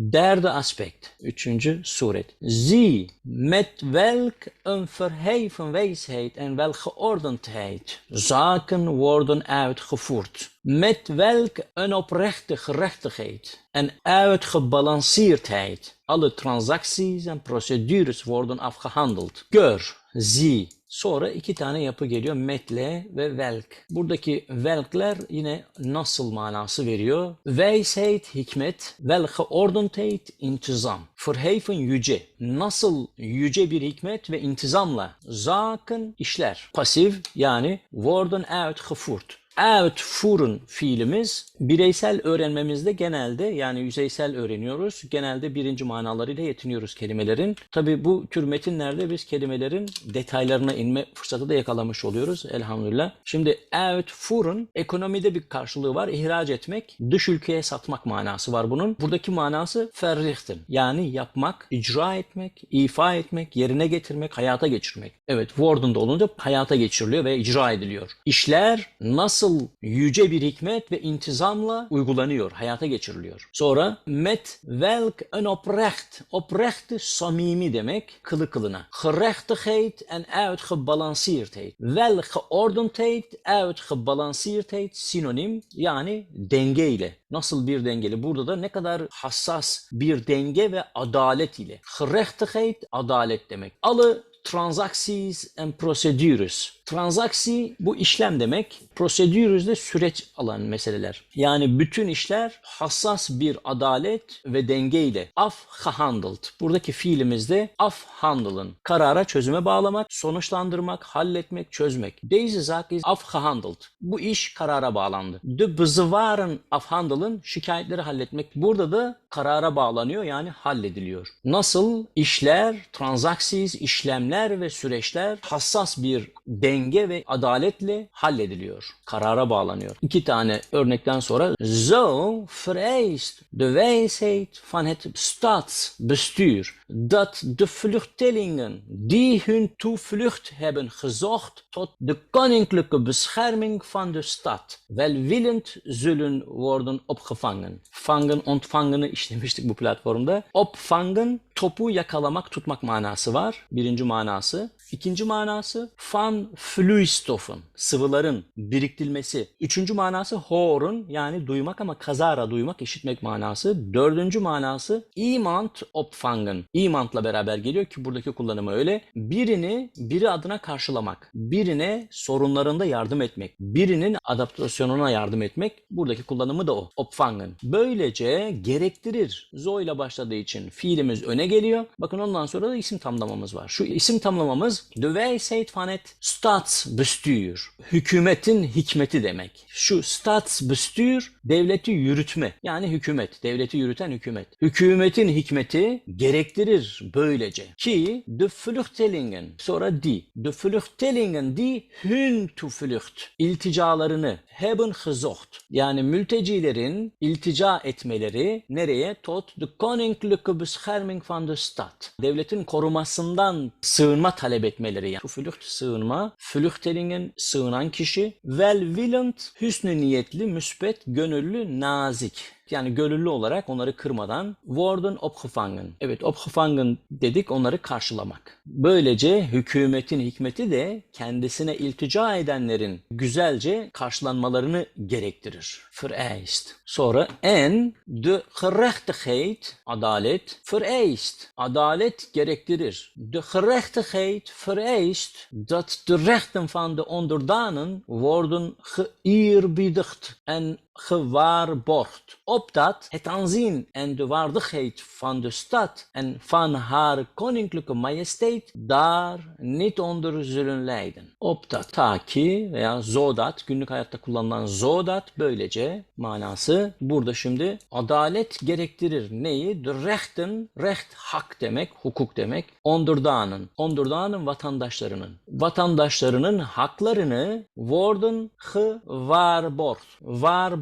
Derde aspect, üçüncü suret. Sie, met welk een verheven wijsheid en welgeordendheid zaken worden uitgevoerd. Met welk een oprechte gerechtigheid en uitgebalanceerdheid alle transacties en procedures worden afgehandeld. Gör, zie, Sonra iki tane yapı geliyor. Metle ve velk. Buradaki velkler yine nasıl manası veriyor. Wijsheid, hikmet, welgeordendheid, intizam. Verheven yüce. Nasıl yüce bir hikmet ve intizamla. Zaken işler. Pasif yani worden uitgevoerd. Outvoeren fiilimiz bireysel öğrenmemizde genelde yani yüzeysel öğreniyoruz. Genelde birinci manalarıyla yetiniyoruz kelimelerin. Tabi bu tür metinlerde biz kelimelerin detaylarına inme fırsatı da yakalamış oluyoruz elhamdülillah. Şimdi outvoeren ekonomide bir karşılığı var. İhraç etmek, dış ülkeye satmak manası var bunun. Buradaki manası verrichten yani yapmak, icra etmek, ifa etmek, yerine getirmek, hayata geçirmek. Evet Warden'da olunca hayata geçiriliyor ve icra ediliyor. İşler nasıl yüce bir hikmet ve intizamla uygulanıyor, hayata geçiriliyor. Sonra met welk een oprecht. Oprecht samimi demek, kılı kılına. Gerechtigheid en uitgebalanceerdheid. Welgeordendheid, uitgebalanceerdheid sinonim yani denge ile. Nasıl bir dengeli? Burada da ne kadar hassas bir denge ve adalet ile. Gerechtigheid adalet demek. Alle transacties and procedures. Transaksi bu işlem demek. Procedures de süreç alan meseleler. Yani bütün işler hassas bir adalet ve denge ile afgehandeld. Buradaki fiilimizde afhandelen. Karara çözüme bağlamak, sonuçlandırmak, halletmek, çözmek. Deze zaak is afgehandeld. Bu iş karara bağlandı. De bezwaren afhandelen şikayetleri halletmek. Burada da karara bağlanıyor yani hallediliyor. Nasıl işler, transactions, işlemler ve süreçler hassas bir denge ve adaletle hallediliyor. Karara bağlanıyor. İki tane örnekten sonra zo vereist de wijsheid van het staatsbestuur dat de vluchtelingen die hun toevlucht hebben gezocht tot de koninklijke bescherming van de stad welwillend zullen worden opgevangen. Vangen, ontvangen'ı işlemiştik bu platformda. Opvangen topu yakalamak, tutmak manası var. Birinci manası. İkinci manası van vloeistoffen, sıvıların biriktirilmesi. Üçüncü manası horen yani duymak ama kazara duymak, işitmek manası. Dördüncü manası iemand opvangen. Iemand'la beraber geliyor ki buradaki kullanımı öyle. Birini biri adına karşılamak, birine sorunlarında yardım etmek, birinin adaptasyonuna yardım etmek. Buradaki kullanımı da o. Opvangen. Böylece gerektirir. Zo ile başladığı için fiilimiz öne geliyor. Bakın ondan sonra da isim tamlamamız var. Şu isim tamlamamız de wijsheid van het staatsbestuur. Hükümetin hikmeti demek. Şu staatsbestuur devleti yürütme. Yani hükümet. Devleti yürüten hükümet. Hükümetin hikmeti gerektirir böylece. Ki de vluchtelingen sonra die. De vluchtelingen die hun toevlucht. ilticalarını hebben gezocht. Yani mültecilerin iltica etmeleri nereye? Tot de koninklijke bescherming van de stad. Devletin korumasından sığınma talep etmeleri. Yani Toevlucht sığınma. Vluchtelingen sığınan kişi. Welwillend hüsnü niyetli, müsbet, gönüllü, nazik. Yani gönüllü olarak onları kırmadan worden opgevangen. Evet opgevangen dedik onları karşılamak. Böylece hükümetin hikmeti de kendisine iltica edenlerin güzelce karşılanmalarını gerektirir. Vereist. Sonra en de gerechtigheid adalet vereist. Adalet gerektirir. De gerechtigheid vereist dat de rechten van de onderdanen worden geëerbiedigd en gewaarborgd. Opdat het aanzien en de waardigheid van de stad en van haar koninklijke majesteit daar niet onder zullen lijden. Opdat ta ki veya zodat günlük hayatta kullanılan zodat böylece manası burada şimdi adalet gerektirir. Neyi? De rechten, recht hak demek, hukuk demek. Ondurdanın, ondurdanın vatandaşlarının. Vatandaşlarının haklarını worden gewaarborgd.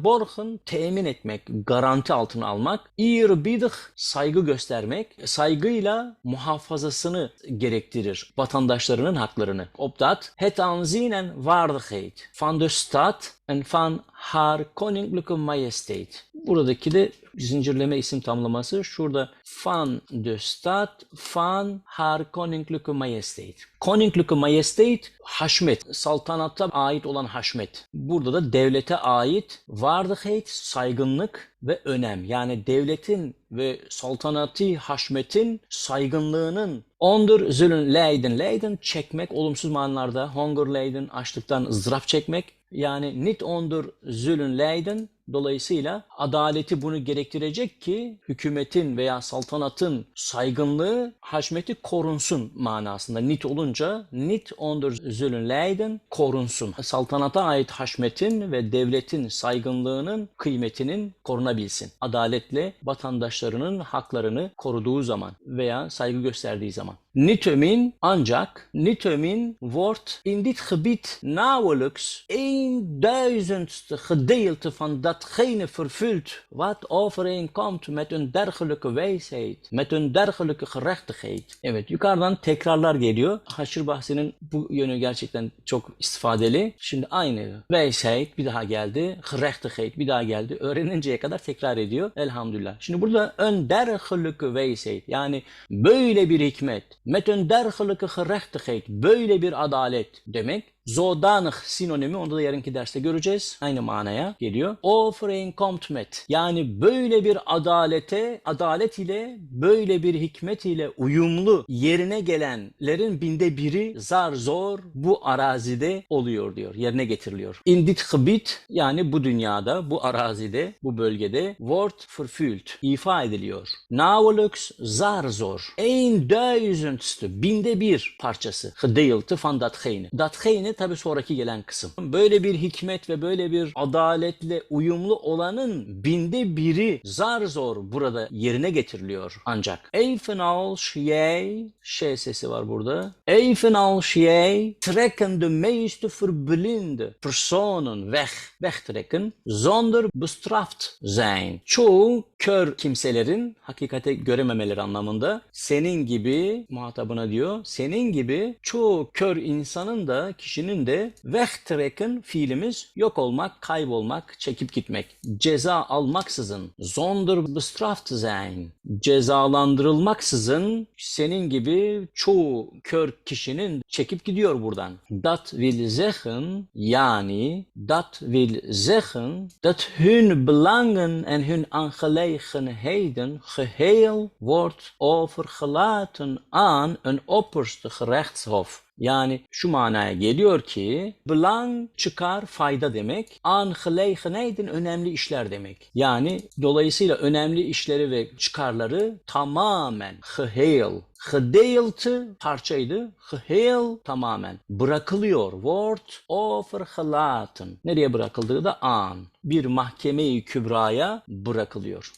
Waarborgen temin etmek, garanti altına almak. Eerbiedig saygı göstermek, saygıyla muhafazasını gerektirir vatandaşlarının haklarını. Opdat het aanzien en waardigheid van de stad en van haar koninklijke majesteit. Buradaki de zincirleme isim tamlaması şurada van de stad van haar koninklijke majesteit. Koninklijke majesteit haşmet, saltanata ait olan haşmet. Burada da devlete ait varlıkheit, saygınlık ve önem. Yani devletin ve saltanati haşmetin saygınlığının Ondur zulün leyden leyden çekmek olumsuz manlarda hunger leyden açlıktan ızdırap çekmek yani nit ondur zulün leyden dolayısıyla adaleti bunu gerektirecek ki hükümetin veya saltanatın saygınlığı haşmeti korunsun manasında nit olunca nit ondur zulün leyden korunsun. Saltanata ait haşmetin ve devletin saygınlığının kıymetinin korunabilsin. Adaletle vatandaşlarının haklarını koruduğu zaman veya saygı gösterdiği zaman. Niettemin ancak niettemin wordt in dit gebied nauwelijks een duizendste gedeelte van datgene vervuld wat overeenkomt met een dergelijke wijsheid, met een dergelijke gerechtigheid. Evet yukarıdan tekrarlar geliyor. Haşr bahsinin bu yönü gerçekten çok istifadeli. Şimdi aynı wijsheid bir daha geldi, gerechtigheid bir daha geldi. Öğreninceye kadar tekrar ediyor. Elhamdülillah. Şimdi burada een dergelijke wijsheid yani böyle bir hikmet, met een dergelijke gerechtigheid, böyle bir adalet demek. Zodanig sinonimi onu da yarınki derste göreceğiz. Aynı manaya geliyor. Overeenkomt met. Yani böyle bir adalete, adalet ile böyle bir hikmet ile uyumlu yerine gelenlerin binde biri zar zor bu arazide oluyor diyor. Yerine getiriliyor. In dit gebied yani bu dünyada, bu arazide, bu bölgede wordt vervuld. ifa ediliyor. Nauwelijks zar zor. Een duizendste, binde bir parçası. Gedeelte van datgene. Datgene tabi sonraki gelen kısım. Böyle bir hikmet ve böyle bir adaletle uyumlu olanın binde biri zar zor burada yerine getiriliyor ancak. Evenals jij, şey sesi var burada. Evenals jij trekken de meeste verblinde personen weg, wegtrekken zonder bestraft zijn. Çoğu kör kimselerin hakikate görememeleri anlamında senin gibi muhatabına diyor. Senin gibi çoğu kör insanın da kişinin de wegtrekken fiilimiz yok olmak, kaybolmak, çekip gitmek. Ceza almaksızın zonder bestraft zijn. Cezalandırılmaksızın senin gibi çoğu kör kişinin çekip gidiyor buradan. Dat wil zeggen yani dat will zeggen dat hun belangen en hun aangelegenheden geheel wordt overgelaten aan een opperste gerechtshof. Yani şu manaya geliyor ki belang çıkar fayda demek. Aangelegenheden önemli işler demek. Yani dolayısıyla önemli işleri ve çıkarları tamamen geheel Gedeelte parçaydı. Geheel tamamen bırakılıyor. Wordt overgelaten. Nereye bırakıldığı da an. Bir mahkeme-i kübraya bırakılıyor.